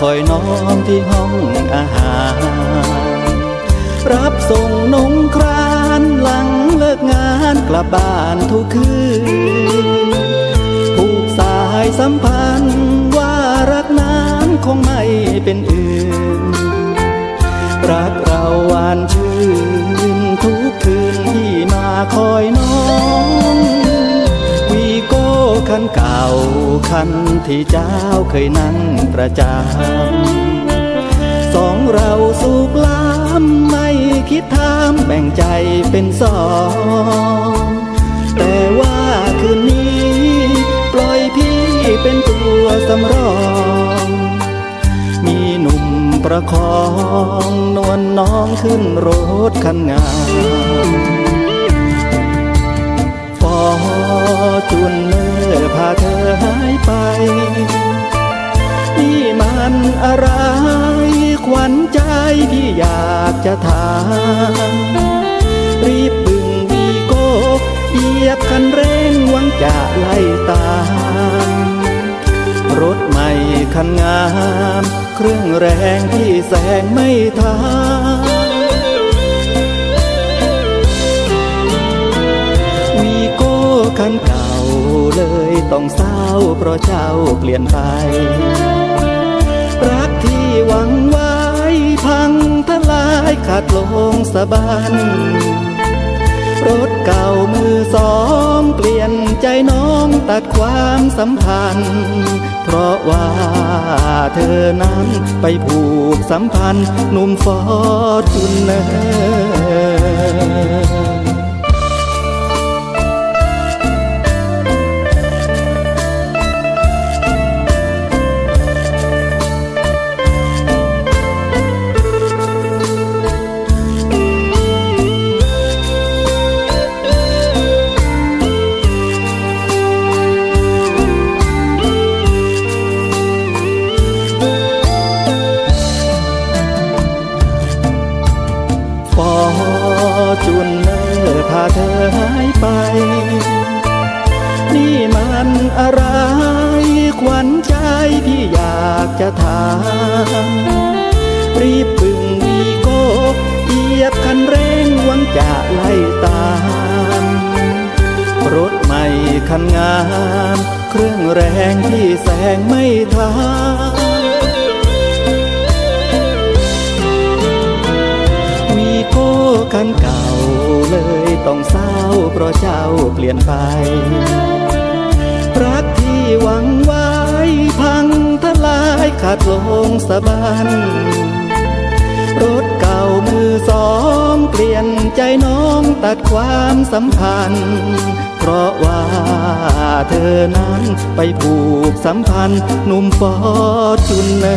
คอยน้องที่ห้องอาหาร รับส่งนงครานหลังเลิกงานกลับบ้านทุกคืนผูกสายสัมพันธ์ว่ารักนั้นคงไม่เป็นอื่น รัก คันที่เจ้าเคยนั่งประจำสองเราสุขล้ำไม่คิดทามแบ่งใจเป็นสอง แต่ว่าคืนนี้ ปล่อยพี่เป็นตัวสำรอง มีหนุ่มประคองนวลน้องขึ้นรถคันงามฟอจุนเนอพาเธอ อะไร ขวัญใจที่อยากจะถามรีบบึงวีโก้เหยียบคันเร่งหวังจะไล่ตาม รถใหม่คันงาม เครื่องแรงที่แสงไม่ทันวีโก้คันเก่าเลยต้องเศร้าเพราะเจ้าเปลี่ยนไป ดลงสะบันรถเก่ามือสองเปลี่ยนใจน้องตัดความสัมพันธ์ เพราะว่าเธอนั้นไปผูกสัมพันธ์หนุ่มฟอร์จูเนอร์ ฟอจุนเนอพาเธอหายไป นี่มันอะไรขวัญใจที่อยากจะถามรีบบึงวีโก้เหยียบคันเร่งหวังจะไล่ตามรถใหม่คันงาม เครื่องแรงที่แสงไม่ทัน ราะเจ้าเปลี่ยนไป รักที่หวังไว้พังทลายขาดลงสะบันรถเก่ามือสองเปลี่ยนใจน้องตัดความสัมพันธ์ เพราะว่าเธอนั้นไปผูกสัมพันธ์หนุ่มฟอจุนเนอ